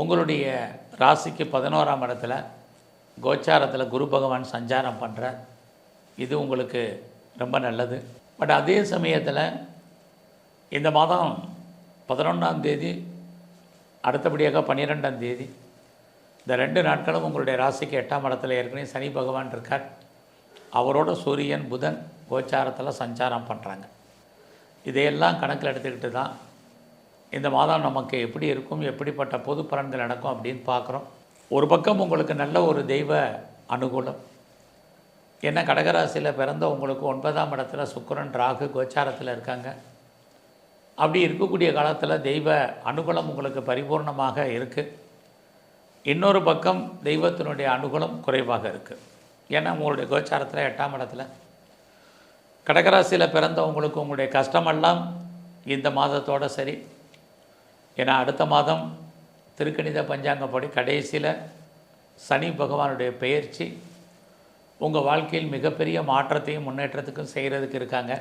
உங்களுடைய ராசிக்கு பதினோராம் இடத்துல கோச்சாரத்தில் குரு பகவான் சஞ்சாரம் பண்ணுறார் இது உங்களுக்கு ரொம்ப நல்லது. பட் அதே சமயத்தில் இந்த மாதம் பதினொன்றாம் தேதி அடுத்தபடியாக பன்னிரெண்டாம் தேதி இந்த ரெண்டு நாட்களும் உங்களுடைய ராசிக்கு எட்டாம் இடத்துல ஏற்கனவே சனி பகவான் இருக்கார். அவரோட சூரியன் புதன் கோச்சாரத்தில் சஞ்சாரம் பண்ணுறாங்க இதையெல்லாம் கணக்கில் எடுத்துக்கிட்டு தான் இந்த மாதம் நமக்கு எப்படி இருக்கும் எப்படிப்பட்ட பொது பலன்கள் நடக்கும் அப்படின்னு பார்க்குறோம். ஒரு பக்கம் உங்களுக்கு நல்ல ஒரு தெய்வ அனுகூலம். ஏன்னா கடகராசியில் பிறந்த உங்களுக்கு ஒன்பதாம் இடத்துல சுக்கரன் ராகு கோச்சாரத்தில் இருக்காங்க. அப்படி இருக்கக்கூடிய காலத்தில் தெய்வ அனுகூலம் உங்களுக்கு பரிபூர்ணமாக இருக்குது இன்னொரு பக்கம் தெய்வத்தினுடைய அனுகூலம் குறைவாக இருக்குது ஏன்னா உங்களுடைய கோச்சாரத்தில் எட்டாம் இடத்துல. கடகராசியில் பிறந்தவங்களுக்கு உங்களுடைய கஷ்டமெல்லாம் இந்த மாதத்தோட சரி. ஏன்னா அடுத்த மாதம் திருக்கணித பஞ்சாங்கப்படி கடைசியில் சனி பகவானுடைய பெயர்ச்சி உங்கள் வாழ்க்கையில் மிகப்பெரிய மாற்றத்தையும் முன்னேற்றத்துக்கும் செய்கிறதுக்கு இருக்காங்க.